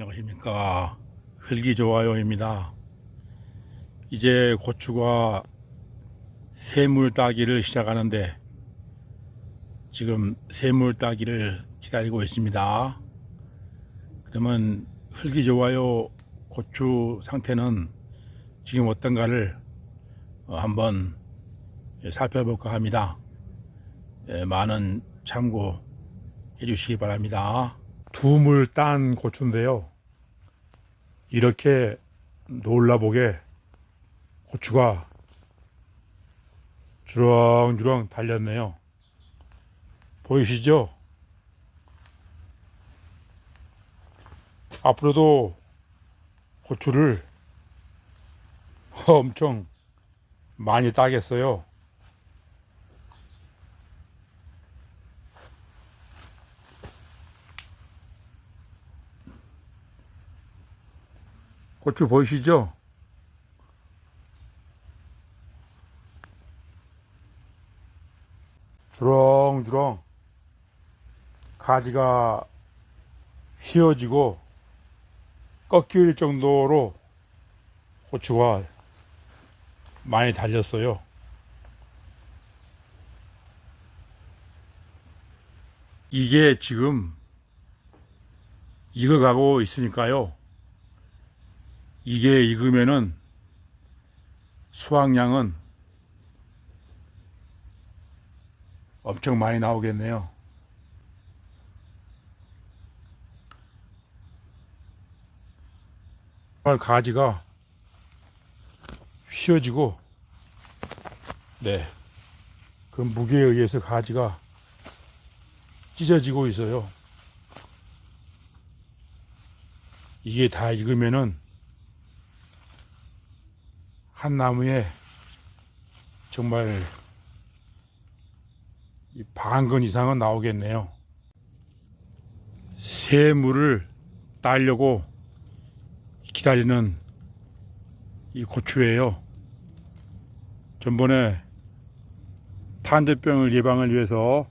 안녕하십니까. 흙이 좋아요입니다. 이제 고추가 새물 따기를 시작하는데 지금 새물 따기를 기다리고 있습니다. 그러면 흙이 좋아요 고추 상태는 지금 어떤가를 어, 한번 살펴볼까 합니다. 예, 많은 참고 해주시기 바랍니다 두물 딴 고추인데요. 이렇게 놀라보게 고추가 주렁주렁 달렸네요. 보이시죠? 앞으로도 고추를 엄청 많이 따겠어요. 고추 보이시죠? 주렁주렁 가지가 휘어지고 꺾일 정도로 고추가 많이 달렸어요. 이게 지금 익어가고 있으니까요. 이게 익으면은 수확량은 엄청 많이 나오겠네요. 가지가 휘어지고 네. 그 무게에 의해서 가지가 찢어지고 있어요. 이게 다 익으면은 한 나무에 정말 이 반건 이상은 나오겠네요. 새물을 따려고 기다리는 이 고추예요. 전번에 탄저병을 예방을 위해서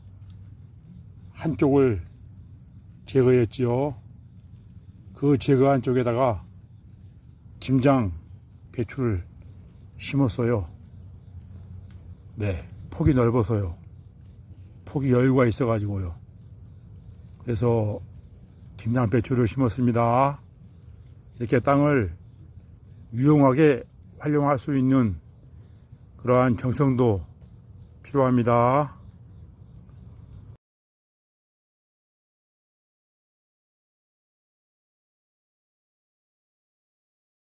한쪽을 제거했지요. 그 제거한 쪽에다가 김장 배추를 심었어요. 네, 폭이 넓어서요. 폭이 여유가 있어가지고요. 그래서 김장 배추를 심었습니다. 이렇게 땅을 유용하게 활용할 수 있는 그러한 정성도 필요합니다.